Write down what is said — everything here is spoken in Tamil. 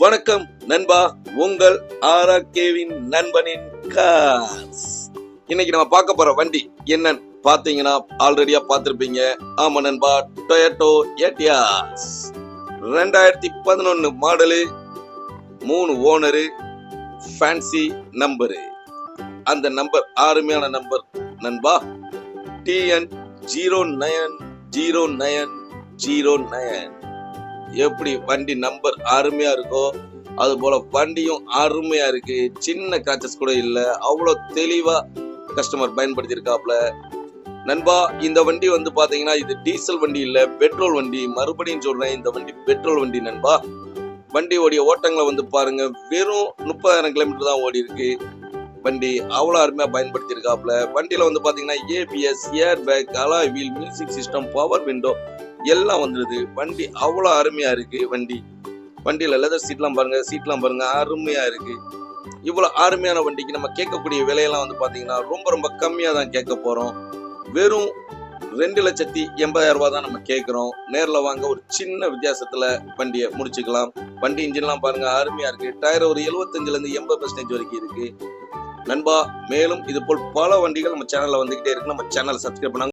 வணக்கம் நண்பா. உங்கள் ஆரோக்கியவின் நண்பனின் கார்ஸ். இன்னைக்கு நம்ம பார்க்க போற வண்டி என்னன்னு பாத்தீங்கன்னா ஆல்ரெடியா பார்த்திருப்பீங்க. ஆமா நண்பா டொயட்டோ எட்டியாஸ் ரெண்டாயிரத்தி பதினொன்னு மாடலு மூணு ஓனரு ஃபேன்சி நம்பரு அந்த நம்பர் அருமையான நம்பர் நண்பா. TN zero nine zero nine zero nine எப்படி வண்டி நம்பர் அருமையா இருக்கோ அது போல வண்டியும் அருமையா இருக்கு. சின்ன கிராச்சஸ் கூட இல்லை அவ்வளோ தெளிவா கஸ்டமர் பயன்படுத்தியிருக்காப்புல. நண்பா இந்த வண்டி வந்து பாத்தீங்கன்னா இது டீசல் வண்டி இல்ல பெட்ரோல் வண்டி. மறுபடியும் சொல்றேன் இந்த வண்டி பெட்ரோல் வண்டி நண்பா. வண்டியோடைய ஓட்டங்களை வந்து பாருங்க வெறும் முப்பதாயிரம் கிலோமீட்டர் தான் ஓடி இருக்கு. வண்டி அவ்வளோ அருமையாக பயன்படுத்தியிருக்காப்புல. வண்டியில் வந்து பார்த்தீங்கன்னா ABS air bag alloy wheel music system power window எல்லாம் வந்துடுது வண்டி அவ்வளோ அருமையா இருக்கு வண்டி. வண்டியில லெதர் சீட்லாம் பாருங்க சீட்லாம் பாருங்க அருமையா இருக்கு. இவ்வளோ அருமையான வண்டிக்கு நம்ம கேட்கக்கூடிய விலையெல்லாம் வந்து பார்த்தீங்கன்னா ரொம்ப ரொம்ப கம்மியாக தான் கேட்க போகிறோம் வெறும் ரெண்டு லட்சத்தி எண்பதாயிரம் ரூபா தான் நம்ம கேட்குறோம். நேரில் வாங்க ஒரு சின்ன வித்தியாசத்தில் வண்டியை முடிச்சுக்கலாம். வண்டி இன்ஜின்லாம் பாருங்க அருமையா இருக்கு. டயர் ஒரு எழுபத்தஞ்சிலேருந்து எண்பது பர்சன்டேஜ் வரைக்கும் இருக்கு. நண்பா மேலும் இது போல் பல வண்டிகள் நம்ம சேனலில் வந்துக்கிட்டே இருக்கு. நம்ம சேனலை சப்ஸ்கிரைப் பண்ணாங்க